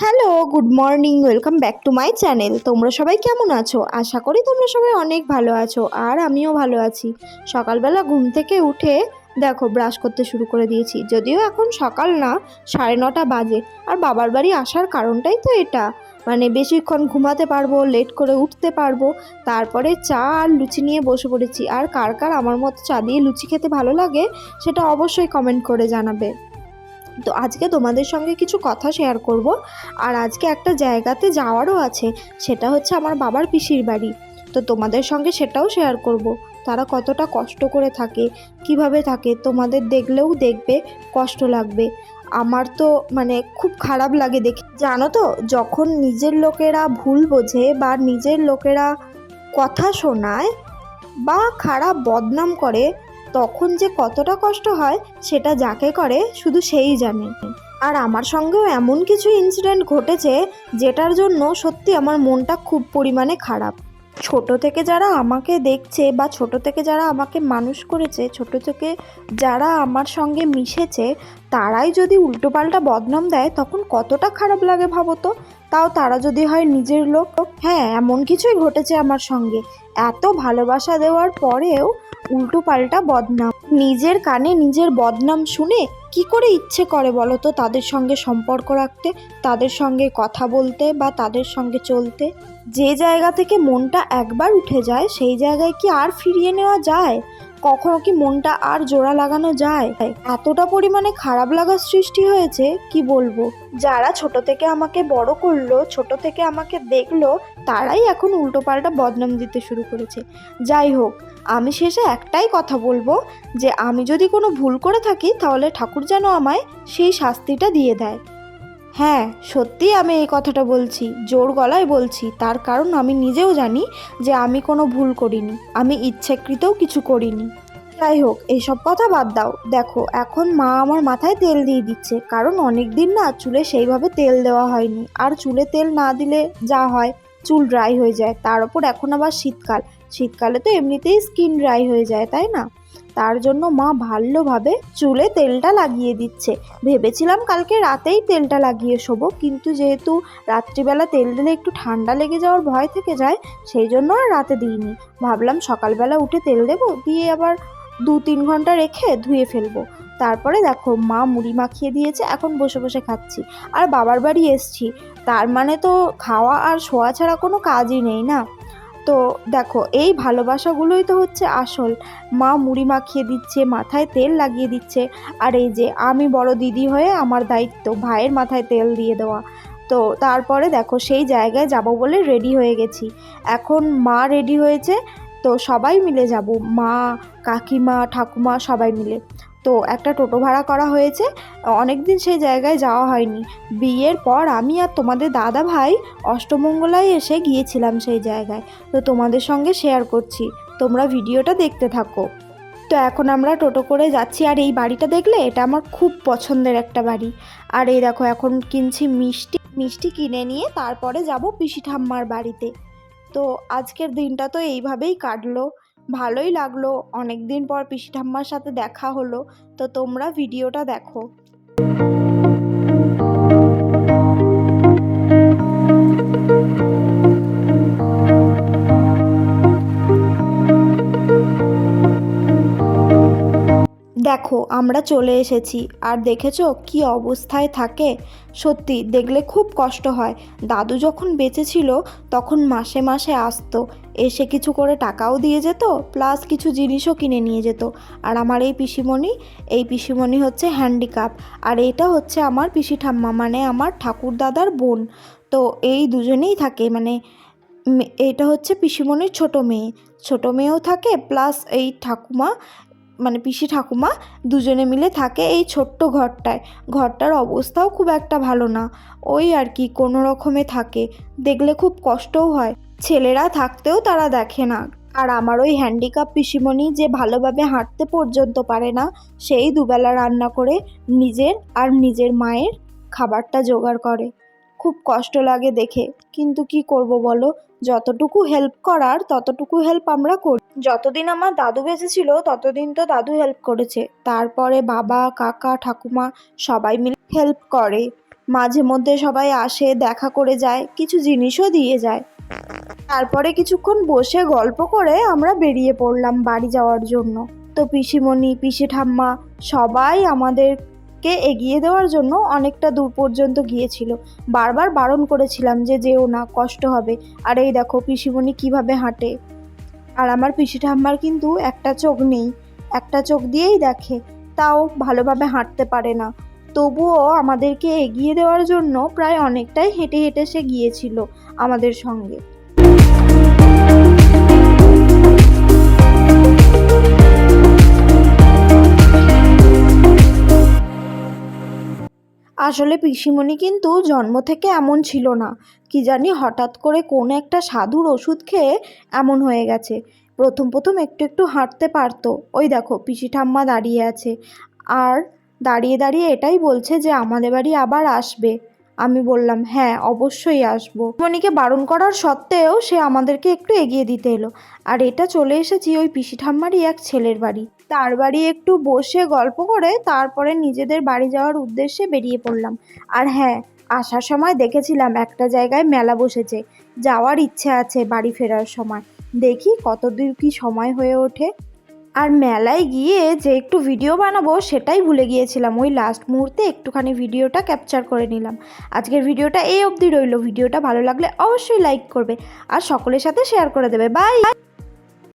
Hello good morning welcome back to my channel তোমরা সবাই কেমন আছো? আশা করি তোমরা সবাই অনেক ভালো আছো, আর আমিও ভালো আছি। সকালবেলা ঘুম থেকে উঠে, দেখো ব্রাশ করতে শুরু করে দিয়েছি। যদিও এখন সকাল না, সাড়ে নটা বাজে। আর বাবার বাড়ি আসার কারণটাই তো এটা। মানে বেশিক্ষণ ঘুমাতে পারব লেট করে উঠতে পারব, তারপরে চা আর লুচি নিয়ে বসে পড়েছি। আর কার কার আমার মতো চা দিয়ে লুচি খেতে ভালো লাগে, সেটা অবশ্যই কমেন্ট করে জানাবে। তো আজকে তোমাদের সঙ্গে কিছু কথা শেয়ার করব। আর আজকে একটা জায়গাতে যাওয়ারও আছে, সেটা হচ্ছে আমার বাবার পিসির বাড়ি। তো তোমাদের সঙ্গে সেটাও শেয়ার করব। তারা কতটা কষ্ট করে থাকে, কীভাবে থাকে, তোমাদের দেখলেও দেখবে, কষ্ট লাগবে। আমার তো মানে খুব খারাপ লাগে দেখে। জানো তো, যখন নিজের লোকেরা ভুল বোঝে বা নিজের লোকেরা কথা শোনায় বা খারাপ বদনাম করে তখন যে কতটা কষ্ট হয় সেটা যাকে করে শুধু সেই জানে। আর আমার সঙ্গেও এমন কিছু ইনসিডেন্ট ঘটেছে যেটার জন্য সত্যি আমার মনটা খুব পরিমাণে খারাপ। ছোট থেকে যারা আমাকে দেখছে বা ছোট থেকে যারা আমাকে মানুষ করেছে, ছোট থেকে যারা আমার সঙ্গে মিশেছে, তারাই যদি উল্টোপাল্টা বদনাম দেয়, তখন কতটা খারাপ লাগে ভাবো তো তাও তারা যদি হয় নিজের লোক হ্যাঁ এমন কিছুই ঘটেছে আমার সঙ্গে। এত ভালোবাসা দেওয়ার পরেও উল্টো পাল্টা বদনাম। নিজের কানে নিজের বদনাম শুনে কি করে ইচ্ছে করে বলো তো তাদের সঙ্গে সম্পর্ক রাখতে, তাদের সঙ্গে কথা বলতে বা তাদের সঙ্গে চলতে? যে জায়গা থেকে মনটা একবার উঠে যায়, সেই জায়গায় কি আর ফিরিয়ে নেওয়া যায়? কখনো কি মনটা আর জোড়া লাগানো যায়? এতটা পরিমাণে খারাপ লাগার সৃষ্টি হয়েছে, কি বলব? যারা ছোট থেকে আমাকে বড় করল, ছোট থেকে আমাকে দেখল, তারাই এখন উল্টোপাল্টা বদনাম দিতে শুরু করেছে। যাই হোক আমি শেষে একটাই কথা বলব যে আমি যদি কোনো ভুল করে থাকি তাহলে ঠাকুর যেন আমায় সেই শাস্তিটা দিয়ে দেয়। হ্যাঁ সত্যি আমি এই কথাটা বলছি, জোর গলায় বলছি। তার কারণ আমি নিজেও জানি যে আমি কোনো ভুল করিনি, আমি ইচ্ছাকৃতও কিছু করিনি। যাই হোক এইসব কথা বাদ দাও। দেখো, এখন মা আমার মাথায় তেল দিয়ে দিচ্ছে, কারণ অনেক দিন না চুলে সেইভাবে তেল দেওয়া হয়নি। আর চুলে তেল না দিলে যা হয় চুল ড্রাই হয়ে যায়। তার ওপর এখন আবার শীতকাল। শীতকালে তো এমনিতেই স্কিন ড্রাই হয়ে যায়, তাই না? তার জন্য মা ভালোভাবে চুলে তেলটা লাগিয়ে দিচ্ছে। ভেবেছিলাম কালকে রাতেই তেলটা লাগিয়ে শোবো, কিন্তু যেহেতু রাত্রিবেলা তেল দিলে একটু ঠান্ডা লেগে যাওয়ার ভয় থেকে যায়, সেই জন্য আর রাতে দিইনি। ভাবলাম সকালবেলা উঠে তেল দেবো, দিয়ে আবার দু তিন ঘণ্টা রেখে ধুয়ে ফেলব। তারপরে দেখো, মা মুড়ি মাখিয়ে দিয়েছে, এখন বসে বসে খাচ্ছি। আর বাবার বাড়ি এসছি। তার মানে তো খাওয়া আর শোয়া ছাড়া কোনো কাজই নেই না? তো দেখো, এই ভালোবাসাগুলোই তো হচ্ছে আসল। মা মুড়ি মাখিয়ে দিচ্ছে, মাথায় তেল লাগিয়ে দিচ্ছে। আর এই যে, আমি বড় দিদি হয়ে আমার দায়িত্ব, ভাইয়ের মাথায় তেল দিয়ে দেওয়া। তো তারপরে দেখো, সেই জায়গায় যাব বলে রেডি হয়ে গেছি। এখন মা রেডি হয়েছে তো সবাই মিলে যাব, মা, কাকিমা, ঠাকুমা সবাই মিলে। তো একটা টোটো ভাড়া করা হয়েছে অনেক দিন সেই জায়গায় যাওয়া হয়নি। বিয়ের পর আমি আর তোমাদের দাদা ভাই অষ্টমঙ্গলায় এসে গিয়েছিলাম সেই জায়গায়। তো তোমাদের সঙ্গে শেয়ার করছি, তোমরা ভিডিওটা দেখতে থাকো। তো এখন আমরা টোটো করে যাচ্ছি, আর এই বাড়িটা দেখলে এটা আমার খুব পছন্দের একটা বাড়ি। আর এই দেখো, এখন কিনছি মিষ্টি মিষ্টি কিনে নিয়ে তারপরে যাব পিসি ঠাম্মার বাড়িতে। তো আজকের দিনটা তো এইভাবেই কাটলো। ভালোই লাগল। অনেক দিন পর পিসি ঠাম্মার সাথে দেখা হলো। তো তোমরা ভিডিওটা দেখো। আমরা চলে এসেছি। আর দেখেছ কি অবস্থায় থাকে? সত্যি, দেখলে খুব কষ্ট হয়। দাদু যখন বেঁচে ছিল, তখন মাসে মাসে আসতো। এসে কিছু করে টাকাও দিয়ে যেত, প্লাস কিছু জিনিসও কিনে নিয়ে যেত। আর আমার এই পিসিমণি এই পিসিমণি হচ্ছে হ্যান্ডিক্যাপ আর এটা হচ্ছে আমার পিসি ঠাম্মা মানে আমার ঠাকুর দাদার বোন। তো এই দুজনেই থাকে মানে এটা হচ্ছে পিসিমণির ছোট মেয়ে। ছোট মেয়েও থাকে, প্লাস এই ঠাকুমা মানে পিসি ঠাকুমা দুজনে মিলে থাকে এই ছোট্ট ঘরটায়। ঘরটার অবস্থাও খুব একটা ভালো না। ওই আর কি, কোনো রকমে থাকে। দেখলে খুব কষ্টও হয়। ছেলেরা থাকতেও তারা দেখে না। আর আমার ওই হ্যান্ডিক্যাপ পিসিমণি যে ভালোভাবে হাঁটতে পর্যন্ত পারে না, সেই দুবেলা রান্না করে নিজের আর নিজের মায়ের খাবারটা জোগাড় করে। খুব কষ্ট লাগে দেখে। কিন্তু কি করব বলো? যতটুকু হেল্প করার, ততটুকু হেল্প আমরা করি। যতদিন আমার দাদু বেঁচে ছিল ততদিন তো দাদু হেল্প করেছে। তারপরে বাবা, কাকা, ঠাকুমা সবাই মিলে হেল্প করে। মাঝে মধ্যে সবাই আসে, দেখা করে যায়, কিছু জিনিসও দিয়ে যায়। তারপরে কিছুক্ষণ বসে গল্প করে আমরা বেরিয়ে পড়লাম বাড়ি যাওয়ার জন্য। তো পিসিমণি পিসি ঠাম্মা সবাই আমাদেরকে এগিয়ে দেওয়ার জন্য অনেকটা দূর পর্যন্ত গিয়েছিল। বারবার বারণ করেছিলাম যে, যেও না, কষ্ট হবে। আর এই দেখো, পিসিমণি কীভাবে হাঁটে। আর আমার পিসি ঠাম্মার কিন্তু একটা চোখ নেই। একটা চোখ দিয়েই দেখে। তাও ভালোভাবে হাঁটতে পারে না। তবুও আমাদেরকে এগিয়ে দেওয়ার জন্য প্রায় অনেকটাই হেঁটে হেঁটে সে গিয়েছিল আমাদের সঙ্গে। আসলে পিসিমণি কিন্তু জন্ম থেকে এমন ছিল না। কি জানি হঠাৎ করে কোন একটা সাধুর ওষুধ খেয়ে এমন হয়ে গেছে। প্রথম প্রথম একটু একটু হাঁটতে পারতো। ওই দেখো, পিসি ঠাম্মা দাঁড়িয়ে আছে। আর দাঁড়িয়ে দাঁড়িয়ে এটাই বলছে যে আমাদের বাড়ি আবার আসবে। আমি বললাম হ্যাঁ অবশ্যই আসব। মণিকে বারণ করার সত্ত্বেও সে আমাদেরকে একটু এগিয়ে দিতে এলো। আর এটা চলে এসেছি ওই পিসি ঠাম্মারই এক ছেলের বাড়ি। তার বাড়ি একটু বসে গল্প করে তারপরে নিজেদের বাড়ি যাওয়ার উদ্দেশ্যে বেরিয়ে পড়লাম। আর হ্যাঁ আসার সময় দেখেছিলাম একটা জায়গায় মেলা বসেছে। যাওয়ার ইচ্ছে আছে বাড়ি ফেরার সময়। দেখি কতদূর কি সময় হয়ে ওঠে। আর মেলায় গিয়ে যে একটু ভিডিও বানাবো সেটাই ভুলে গিয়েছিলাম। ওই লাস্ট মুহূর্তে একটুখানি ভিডিওটা ক্যাপচার করে নিলাম। আজকের ভিডিওটা এই অবধি রইল। ভিডিওটা ভালো লাগলে অবশ্যই লাইক করবে আর সকলের সাথে শেয়ার করে দেবে। বাই